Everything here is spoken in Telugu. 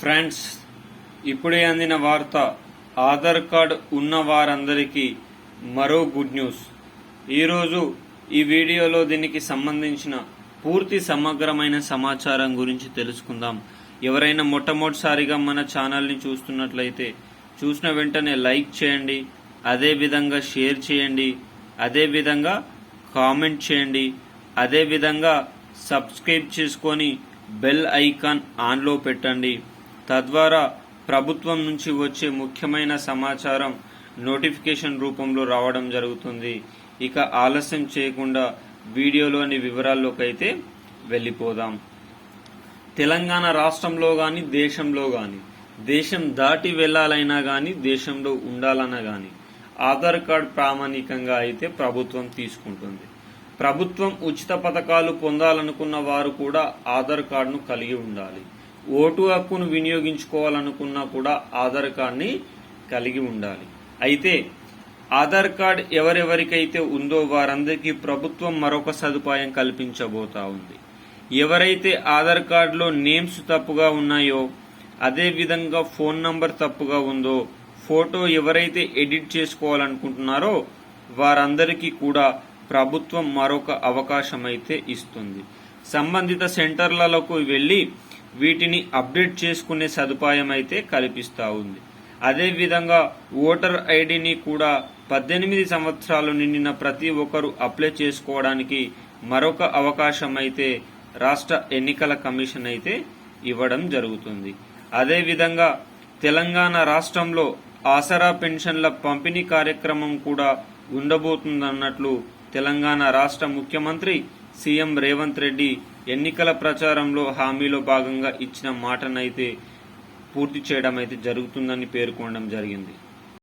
ఫ్రెండ్స్ ఇప్పుడే అందిన వార్త ఆధార్ కార్డ్ ఉన్న వారందరికీ మరో గుడ్ న్యూస్. ఈరోజు ఈ వీడియోలో దీనికి సంబంధించిన పూర్తి సమగ్రమైన సమాచారం గురించి తెలుసుకుందాం. ఎవరైనా మొట్టమొదటిసారిగా మన ఛానల్ని చూస్తున్నట్లయితే చూసిన వెంటనే లైక్ చేయండి అదే విధంగా షేర్ చేయండి అదే విధంగా కామెంట్ చేయండి అదే విధంగా సబ్స్క్రైబ్ చేసుకొని బెల్ ఐకాన్ ఆన్లో పెట్టండి. తద్వారా ప్రభుత్వం నుంచి వచ్చే ముఖ్యమైన సమాచారం నోటిఫికేషన్ రూపంలో రావడం జరుగుతుంది. ఇక ఆలస్యం చేయకుండా వీడియోలోని వివరాల్లోకి అయితే వెళ్ళిపోదాం. తెలంగాణ రాష్ట్రంలో కానీ దేశంలో కానీ దేశం దాటి వెళ్ళాలైనా కానీ దేశంలో ఉండాలన్నా కానీ ఆధార్ కార్డ్ ప్రామాణికంగా అయితే ప్రభుత్వం తీసుకుంటుంది. ప్రభుత్వం ఉచిత పథకాలు పొందాలనుకున్న వారు కూడా ఆధార్ కార్డును కలిగి ఉండాలి. ఓటు హక్కును వినియోగించుకోవాలనుకున్నా కూడా ఆధార్ కార్డ్ని కలిగి ఉండాలి. అయితే ఆధార్ కార్డ్ ఎవరెవరికైతే ఉందో వారందరికీ ప్రభుత్వం మరొక సదుపాయం కల్పించబోతా ఉంది. ఎవరైతే ఆధార్ కార్డులో నేమ్స్ తప్పుగా ఉన్నాయో అదే విధంగా ఫోన్ నంబర్ తప్పుగా ఉందో ఫోటో ఎవరైతే ఎడిట్ చేసుకోవాలనుకుంటున్నారో వారందరికీ కూడా ప్రభుత్వం మరొక అవకాశం అయితే ఇస్తుంది. సంబంధిత సెంటర్లలోకి వెళ్ళి వీటిని అప్డేట్ చేసుకునే సదుపాయం అయితే కల్పిస్తూ ఉంది. అదేవిధంగా ఓటర్ ఐడిని కూడా పద్దెనిమిది సంవత్సరాలు నిండిన ప్రతి ఒక్కరూ అప్లై చేసుకోవడానికి మరొక అవకాశం అయితే రాష్ట్ర ఎన్నికల కమిషన్ అయితే ఇవ్వడం జరుగుతుంది. అదేవిధంగా తెలంగాణ రాష్ట్రంలో ఆసరా పెన్షన్ల పంపిణీ కార్యక్రమం కూడా ఉండబోతుందన్నట్లు తెలంగాణ రాష్ట్ర ముఖ్యమంత్రి సీఎం రేవంత్ రెడ్డి ఎన్నికల ప్రచారంలో హామీలో భాగంగా ఇచ్చిన మాటనైతే పూర్తి చేయడం అయితే జరుగుతుందని పేర్కొనడం జరిగింది.